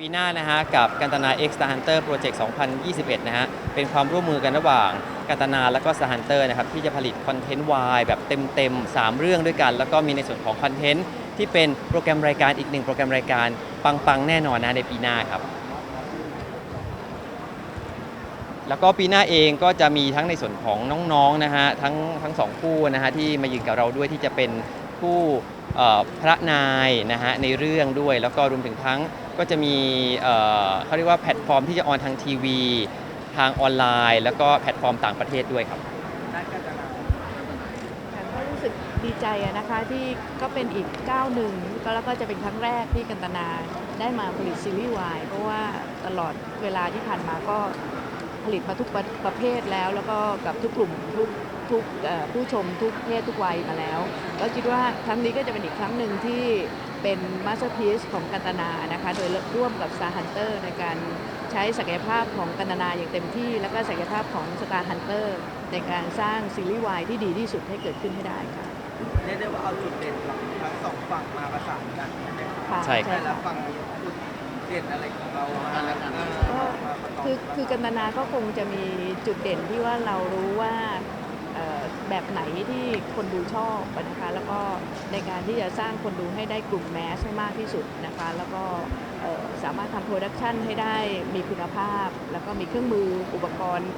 ปีหน้านะฮะกับกันตนา X Star Hunter Project 2021 นะฮะเป็นความร่วมมือกันระหว่างกันตนาและก็ Star Hunter นะครับที่จะผลิตคอนเทนต์วายแบบเต็มๆ 3 เรื่องด้วยกัน แล้วก็มีในส่วนของคอนเทนต์ที่เป็นโปรแกรมรายการอีกหนึ่งโปรแกรมรายการ ปังๆ แน่นอนนะในปีหน้าครับ แล้วก็ปีหน้าเองก็จะมีทั้งในส่วนของน้องๆนะฮะทั้งทั้งสองคู่นะฮะที่มายืนกับเราด้วยที่จะเป็น คู่พระนายนะฮะในเรื่องด้วย แล้วก็รวมถึงทั้งก็จะมีเขาเรียกว่าแพลตฟอร์มที่จะออนทางทีวี ทางออนไลน์ แล้วก็แพลตฟอร์มต่างประเทศด้วยครับก็รู้สึกดีใจนะคะที่ก็เป็นอีกก้าวหนึ่งก็แล้วก็จะเป็นครั้งแรกที่กันตนาได้มาผลิตซีรีส์วายเพราะว่าตลอดเวลาที่ผ่านมาก็ผลิตมาทุกประประเภทแล้ว แล้วก็กับทุกกลุ่มทุก ทุกเอ่อผู้ชมทุกเพศทุกวัยมาแล้วก็คิดว่าครั้งนี้ก็จะเป็นอีกครั้งหนึ่งที่เป็นมาสเตอร์พี e ของกันตนานะคะโดยร่วมกับ Star Hunter ในการใช้ศักยภาพของกันตนาอย่างเต็มที่ แล้วก็ศักยภาพของ Star Hunter ในการสร้างซีรีส์วายที่ดีที่สุดให้เกิดขึ้นให้ได้ค่ะเรียกได้ว่าเอาจุดเด่นของทั้งสองฝั่งมาประสานกันใช่ไหมครับค่ะใช่ครัแต่บละฝั่งมีจุดเด่นอะไรของเรามาแล้วกันก็คือคือกันตนาก็คงจะมีจุดเด่นที่ว่าเรารู้ว่าเอ่อ แบบไหนที่คนดูชอบนะคะแล้วก็ในการที่จะสร้างคนดูให้ได้กลุ่มแมสให้มากที่สุดนะคะแล้วก็สามารถทำโปรดักชันให้ได้มีคุณภาพ แล้วก็มีเครื่องมืออุปกรณ์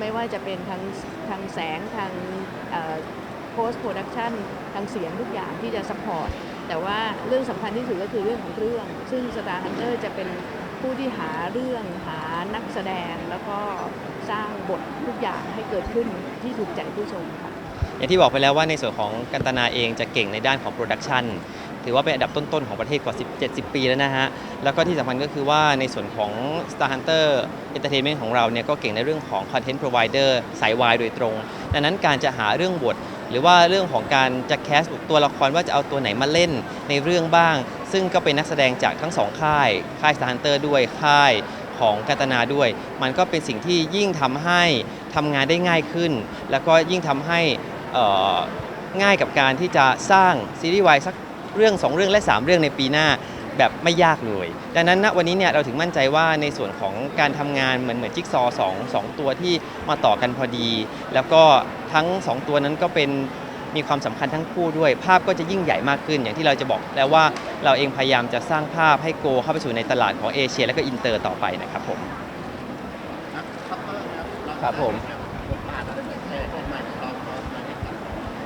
ไม่ว่าจะเป็นทางทางแสงทางโพสต์โปรดักชันทางเสียงทุกอย่างที่จะซัพพอร์ตแต่ว่าเรื่องสำคัญที่สุดก็คือเรื่องของเรื่อง ซึ่ง Star Hunter จะเป็น ผู้ที่หาเรื่องหานักแสดงแล้วก็สร้างบททุกอย่างให้เกิดขึ้นที่ถูกใจผู้ชมค่ะ อย่างที่บอกไปแล้วว่าในส่วนของกันตนาเองจะเก่งในด้านของโปรดักชันถือว่าเป็นอันดับต้น ๆ ของประเทศกว่า 10 70 ปีแล้วนะฮะ แล้วก็ที่สำคัญก็คือว่าในส่วนของ Star Hunter Entertainment ของเราเนี่ยก็เก่งในเรื่องของ Content Provider สายวายโดยตรง ดังนั้นการจะหาเรื่องบท หรือว่าเรื่องของการจะแคสตัวละครว่าจะเอาตัวไหนมาเล่นในเรื่องบ้าง ซึ่งก็เป็นนักแสดงจากทั้งสองค่าย ค่าย Star Hunter ด้วยค่ายของกัตนาด้วย มันก็เป็นสิ่งที่ยิ่งทำให้ทำงานได้ง่ายขึ้น แล้วก็ยิ่งทำให้ง่ายกับการที่จะสร้างซีรีส์วายสักเรื่อง 2 เรื่องและ 3 เรื่องในปีหน้าแบบไม่ยากเลย ดังนั้นณวันนี้เนี่ยเราถึงมั่นใจว่าในส่วนของการทำงานเหมือนเหมือนจิ๊กซอว์สองสองตัวที่มาต่อกันพอดี แล้วก็ทั้ง 2 ตัวนั้นก็เป็น มีความสำคัญทั้งคู่ด้วย ภาพก็จะยิ่งใหญ่มากขึ้น อย่างที่เราจะบอกแล้วว่าเราเองพยายามจะสร้างภาพให้โกเข้าไปสู่ในตลาดของเอเชีย และก็อินเตอร์ต่อไปนะครับผมครับผม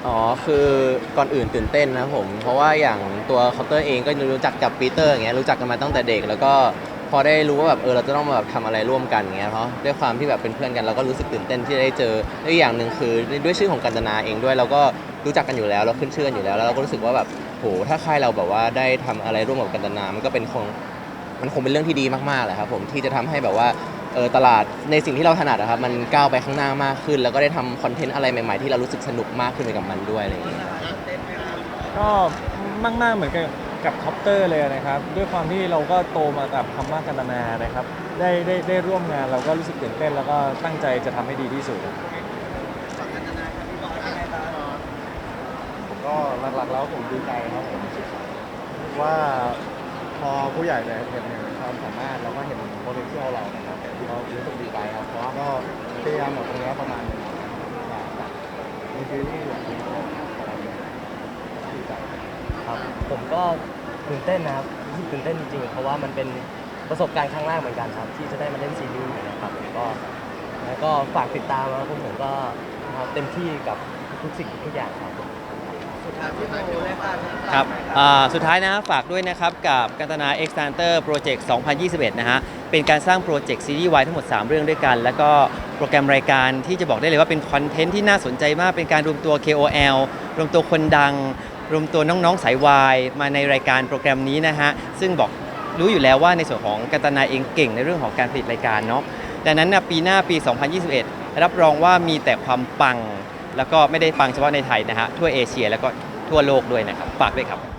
อ๋อ คือก่อนอื่นตื่นเต้นนะครับผม เพราะว่าอย่างตัวเคาน์เตอร์เองก็รู้จักกับปีเตอร์อย่างเงี้ยรู้จักกันมาตั้งแต่เด็กแล้วก็ อได้รู้ว่าแบบเออเราจะต้องมาแบบทำอะไรร่วมกันเงี้ยเพราะด้วยความที่แบบเป็นเพื่อนกันเราก็รู้สึกตื่นเต้นที่ได้เจอและอีกอย่างหนึ่งคือด้วยชื่อของกันตนาเองด้วยเราก็รู้จักกันอยู่แล้วเราขึ้นชื่อกันอยู่แล้วแล้วเราก็รู้สึกว่าแบบโหถ้าค่ายเราแบบว่าได้ทำอะไรร่วมกับกันตนา มันก็เป็นคงมันคงเป็นเรื่องที่ดีมากๆเลยครับผมที่จะทำให้แบบว่าเออตลาดในสิ่งที่เราถนัดอะครับมันก้าวไปข้างหน้ามากขึ้น แล้วก็ได้ทำคอนเทนต์อะไรใหม่ๆที่เรารู้สึกสนุกมากขึ้นไปกับมันด้วยอะไรอย่างเงี้ย ก็มาก ๆ เหมือนกับ กับคอปเตอร์เลยนะครับ ด้วยความที่เราก็โตมากับคำว่ากันนานะครับ ได้ได้ได้ร่วมงานเราก็รู้สึกตื่นเต้น แล้วก็ตั้งใจจะทำให้ดีที่สุดผมก็หลักๆแล้วผมดีใจครับผมว่าพอผู้ใหญ่เนี่ยเห็นความสามารถแล้วก็เห็น potential เรานะครับที่เขารู้สึกดีใจครับเพราะว่าก็พยายามแบบตรงนี้ประมาณหนึงอยากจะมีซีรีส์แบบนี้ของเราเนี่ยดีใจ ครับ ผมก็ตื่นเต้นนะครับรู้สึกตื่นเต้นจริงๆเพราะว่ามันเป็นประสบการณ์ครั้งแรกเหมือนกันครับ ที่จะได้มาเล่นซีรีส์นะครับผมก็แล้วก็ฝากติดตามนะครับผมก็นะครับเต็มที่กับทุกสิ่งทุกอย่างครับสุดท้ายพี่โมเลยค่ะครับอ่าสุดท้ายนะฝากด้วยนะครับกับกันตนา X t a n t e r Project 2021 นะฮะ เป็นการสร้างโปรเจกต์ซีรีส์วายทั้งหมด 3 เรื่องด้วยกัน แล้วก็โปรแกรมรายการที่จะบอกได้เลยว่าเป็นคอนเทนต์ที่น่าสนใจมาก เป็นการรวมตัว KOL รวมตัวคนดัง รวมตัวน้องๆสายวายมาในรายการโปรแกรมนี้นะฮะซึ่งบอกรู้อยู่แล้วว่าในส่วนของกัตนาเองเก่งในเรื่องของการผลิตรายการเนาะดังนั้นนะปีหน้าปี 2021 รับรองว่ามีแต่ความปัง แล้วก็ไม่ได้ปังเฉพาะในไทยนะฮะทั่วเอเชียแล้วก็ทั่วโลกด้วยนะครับฝากด้วยครับ